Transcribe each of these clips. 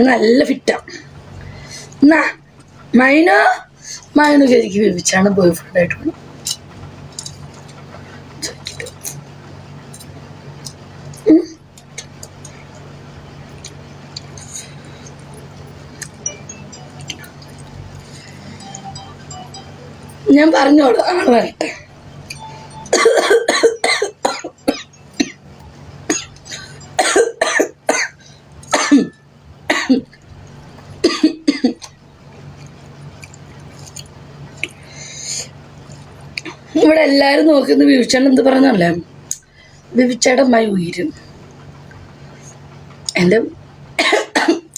നല്ല ഫിറ്റാ എന്നാ മൈനോ? മൈനു ശരിക്കും വിളിച്ചാണ് ബോയ് ഫ്രണ്ട് ആയിട്ട് ഞാൻ പറഞ്ഞോളൂ ആളെ വരട്ടെ. ഇവിടെ എല്ലാവരും നോക്കുന്നത് വിവിച്ചേട്ടൻ എന്ത് പറഞ്ഞല്ലേ വിവിച്ചേട്ടൻ മായി ഉയരും. എന്റെ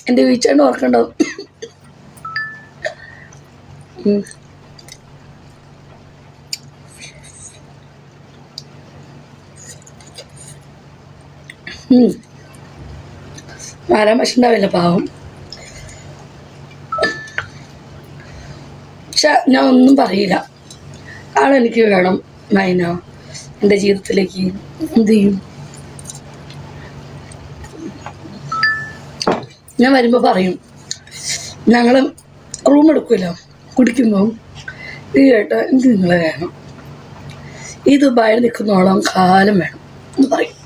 എന്റെ വിവിച്ചേട്ടൻ ഓർക്കണ്ടോ? മാരാൻ ഉണ്ടാവില്ല പാവം. പക്ഷെ ഞാൻ ഒന്നും പറയില്ല. ആളെനിക്ക് വേണം നൈനോ. എന്റെ ജീവിതത്തിലേക്ക് എന്ത് ചെയ്യും? ഞാൻ വരുമ്പോൾ പറയും ഞങ്ങൾ റൂം എടുക്കുമല്ലോ കുടിക്കുമ്പോൾ ഈ കേട്ടോ എനിക്ക് നിങ്ങളെ വേണം. ഈ ദുബായിൽ നിൽക്കുന്നോളം കാലം വേണം. എന്ന് പറയും.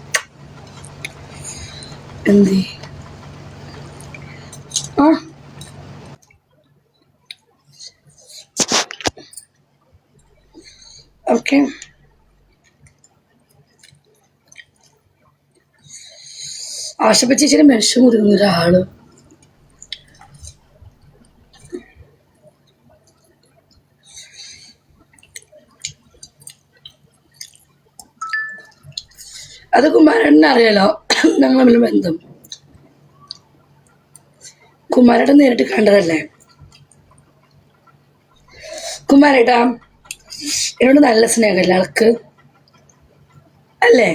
എന്ത്? ആ ഓക്കെ ആശപ്പ ചേച്ചിയുടെ മനുഷ്യ കൊടുക്കുന്ന ഒരാൾ. അത് കുമാരൻ അറിയാലോ. ഞങ്ങൾ തമ്മിൽ ബന്ധം. കുമാരേട്ടൻ നേരിട്ട് കണ്ടതല്ലേ? കുമാരേട്ടാ എന്നോട് നല്ല സ്നേഹമല്ലേ ആൾക്ക്. അല്ലേ?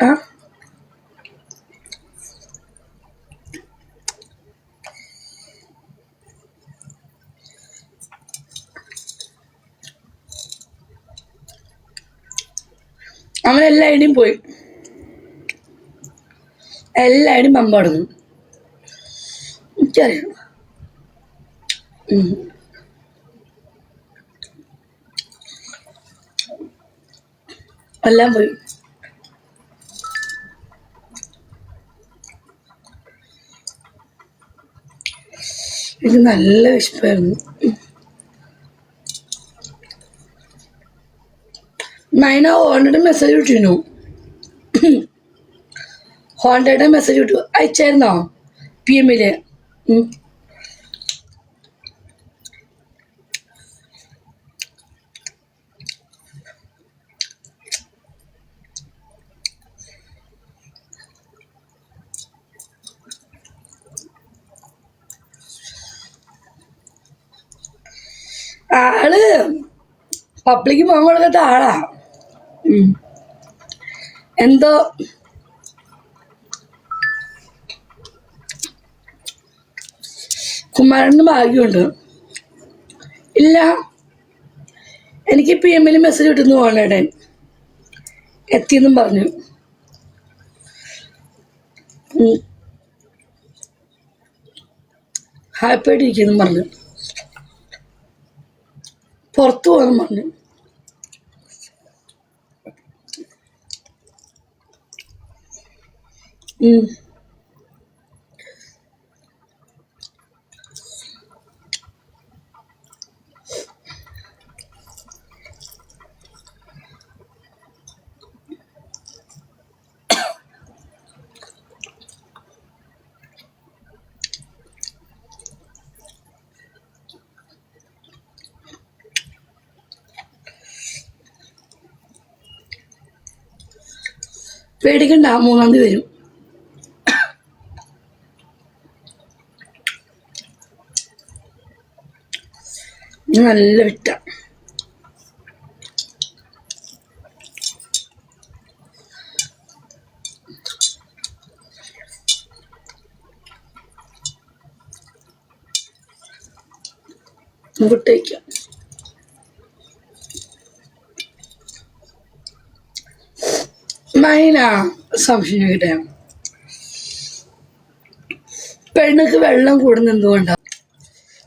ആ? അങ്ങനെ എല്ലാ ഐഡിയും പോയി. എല്ലാ പമ്പാടുന്നു പമ്പടന്നു എനിക്കറിയാം. എല്ലാം പോയി. ഇത് നല്ല വിശപ്പായിരുന്നു. നയന ഓൾറെഡി മെസ്സേജ് വിട്ടിരുന്നു ഹോണ്ടയുടെ മെസ്സേജ് വിട്ടു അയച്ചായിരുന്നോ? പി എമ്മിൽ ആൾ പബ്ലിക് പോകാൻ കൊടുക്കാത്ത ആളാ. എന്തോ? കുമാരന് ഭാഗ്യമുണ്ട്. ഇല്ല. എനിക്ക് പി എമ്മിൽ മെസ്സേജ് കിട്ടുന്നു പോകണേടൻ എത്തിയെന്നും പറഞ്ഞു. ഹാപ്പിയായിട്ടിരിക്കുന്നു പറഞ്ഞു. പുറത്തു പോകാൻ പറഞ്ഞു ഉം. പേടിക്കണ്ട മൂന്നാം തീയതി വരും. നല്ല വിറ്റ വിട്ടേക്കാം മൈന സംശയം ചോദിക്കട്ടെ പെണ്ണുക്ക് വെള്ളം കൂടുന്ന എന്തുകൊണ്ടാണ്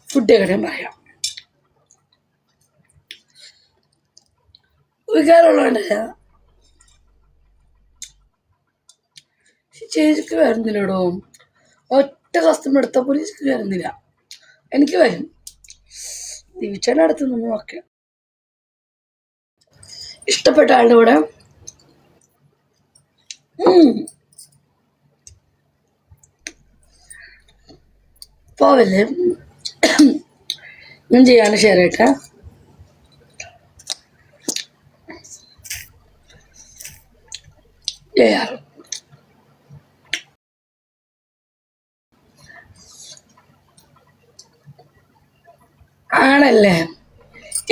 ഫുഡ് കാര്യം പറയാം. വികാരമുള്ളതുകൊണ്ടല്ല ചേച്ചിക്ക് വരുന്നില്ലടോ. ഒറ്റ കസ്റ്റമർ എടുത്ത പോലും ചേച്ചിക്ക് വരുന്നില്ല. എനിക്ക് വരും. ദിവച്ചേന്റെ അടുത്ത് നിന്ന് നോക്കാം ഇഷ്ടപ്പെട്ട ആളുടെ കൂടെ. പോവല്ലേ? ഞാൻ ചെയ്യാണ് ഷെയർ ആയിട്ട്. ആണല്ലേ?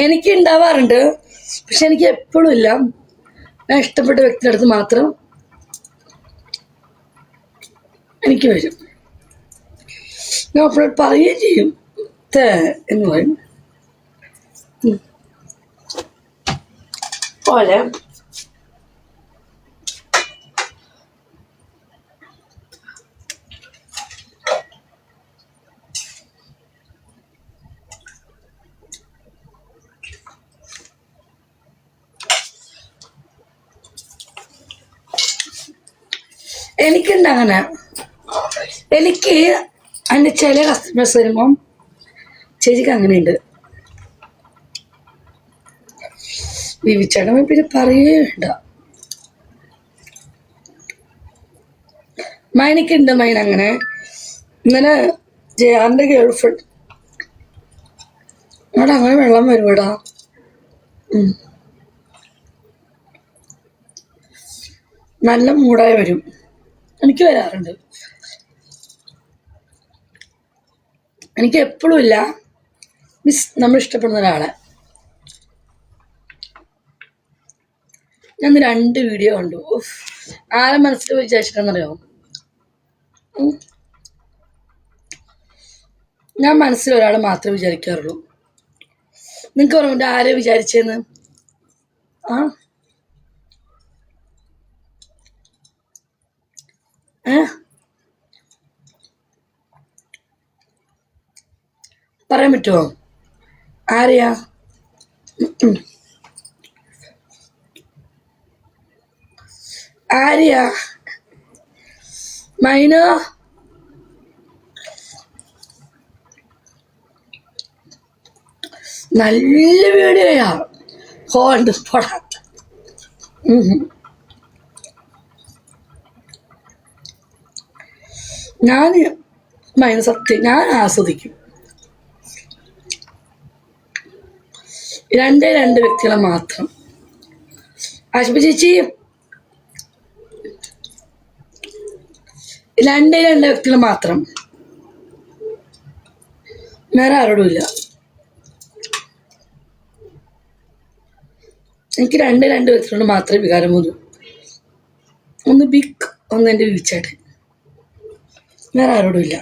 എനിക്ക് ഉണ്ടാവാറുണ്ട് പക്ഷെ എനിക്ക് എപ്പോഴും ഇല്ല. ഞാൻ ഇഷ്ടപ്പെട്ട വ്യക്തിയുടെ അടുത്ത് മാത്രം എനിക്ക് വരും. ഞാൻ അപ്പോൾ പറയുകയും ചെയ്യും. തേ എന്ന് പറയും. പോലെ. എനിക്കുണ്ട് അങ്ങനെ? എനിക്ക് അതിന്റെ ചില കസ്റ്റമേഴ്സ് വരുമ്പം ചേച്ചിക്ക് അങ്ങനെയുണ്ട്. വിവിച്ചേട്ടൻ പിന്നെ പറയുകയേ വേണ്ട. മൈനക്കുണ്ട് മൈൻ അങ്ങനെ. ഇന്നലെ ജയാറിന്റെ ഗേൾ ഫ്രണ്ട് അവിടെ അങ്ങനെ വെള്ളം വരുവടാ. നല്ല മൂടായി വരും. എനിക്ക് വരാറുണ്ട്. എനിക്ക് എപ്പോഴും ഇല്ല. മിസ് നമ്മൾ ഇഷ്ടപ്പെടുന്ന ഒരാളെ. ഞാൻ രണ്ട് വീഡിയോ കണ്ടു. ആരെ മനസ്സിൽ വിചാരിച്ചിട്ടെന്നറിയോ ഞാൻ മനസ്സിൽ ഒരാളെ മാത്രമേ വിചാരിക്കാറുള്ളൂ. നിങ്ങൾക്ക് ഓർമ്മ ആരെ വിചാരിച്ചെന്ന്? ആ. ഏ? പറയാൻ പറ്റുമോ ആരെയാ. ആരെയാ? മൈന? നല്ല വീഡിയോയാ. ഹോണ്ട് പോടാ. ഉം. ഞാൻ മൈന സത്യം ഞാൻ ആസ്വദിക്കും. രണ്ടേ രണ്ട് വ്യക്തികളെ മാത്രം. ആശുപ ചേച്ചി രണ്ടേ രണ്ട് വ്യക്തികൾ മാത്രം. വേറെ ആരോടും ഇല്ല. എനിക്ക് രണ്ട് രണ്ട് വ്യക്തികളോട് മാത്രമേ വികാരം തോന്നൂ ഒന്ന് ബിഗ് ഒന്ന് എന്റെ വിളിച്ചാട്ട് വേറെ ആരോടും ഇല്ല.